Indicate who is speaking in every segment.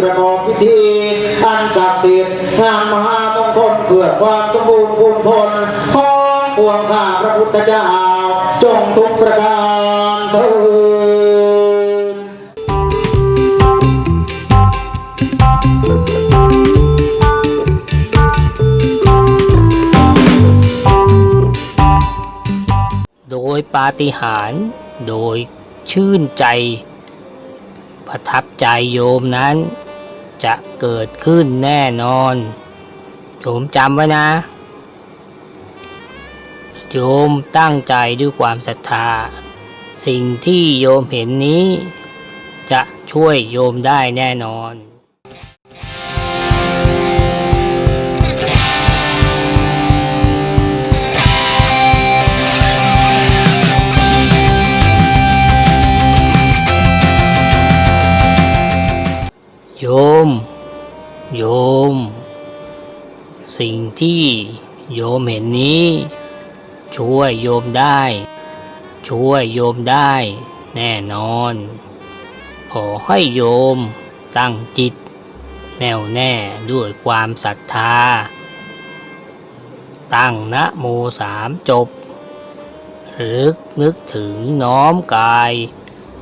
Speaker 1: ประกอบพิธี อันศักดิ์สิทธิ์งามมหามงคลเพื่อความสมบูรณ์คุณพลของปวงข้าพระพุทธเจ้าจงทุกประการเถิด
Speaker 2: โดยปาฏิหาริย์โดยชื่นใจ ประทับใจโยมนั้น จะเกิดขึ้นแน่นอนโยมจำไว้นะ โยมตั้งใจด้วยความศรัทธา สิ่งที่โยมเห็นนี้ จะช่วยโยมได้แน่นอน สิ่งที่โยมเห็นนี้ ช่วยโยมได้ ช่วยโยมได้แน่นอน ขอให้โยมตั้งจิต แน่วแน่ด้วยความศรัทธา ตั้งนะโมสามจบรึกนึกถึงน้อมกาย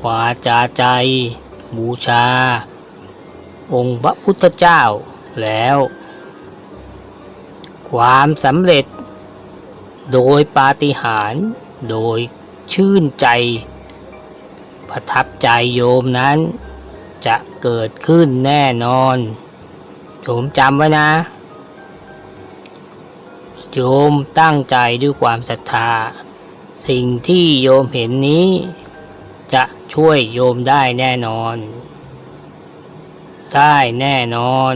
Speaker 2: วาจาใจ บูชา องค์พระพุทธเจ้าแล้ว ความสำเร็จ โดยปาฏิหาริย์โดยชื่นใจ ประทับใจโยมนั้น จะเกิดขึ้นแน่นอน โยมจำไว้นะ โยมตั้งใจด้วยความศรัทธา สิ่งที่โยมเห็นนี้ จะช่วยโยมได้แน่นอน ได้แน่นอน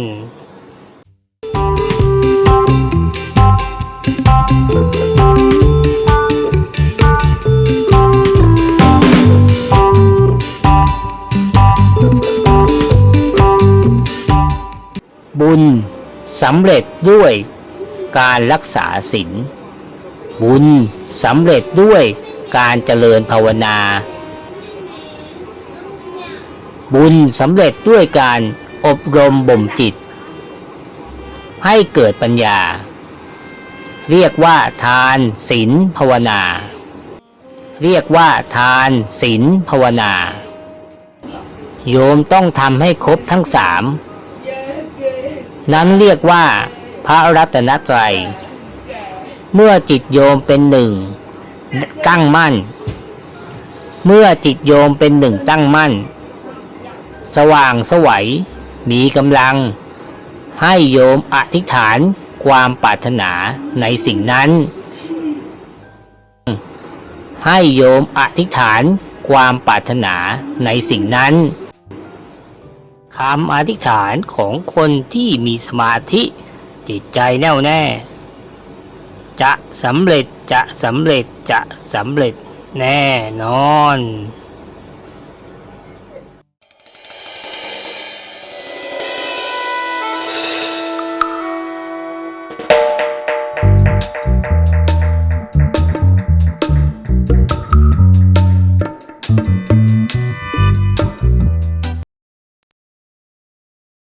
Speaker 2: สำเร็จด้วยการรักษาศีลบุญสำเร็จด้วยการเจริญภาวนา บุญสำเร็จด้วยการอบรมบ่มจิต ให้เกิดปัญญา เรียกว่าทานศีลภาวนา เรียกว่าทานศีลภาวนา โยมต้องทำให้ครบทั้งสาม นั้นเรียกว่าพระรัตนตรัย เมื่อจิตโยมเป็นหนึ่งตั้งมั่น เมื่อจิตโยมเป็นหนึ่งตั้งมั่น สว่างสวัยมีกำลัง ให้โยมอธิษฐานความปรารถนาในสิ่งนั้น ให้โยมอธิษฐานความปรารถนาในสิ่งนั้น คำอธิษฐานของคนที่มีสมาธิจิตใจแน่วแน่ จะสำเร็จจะสำเร็จจะสำเร็จแน่นอน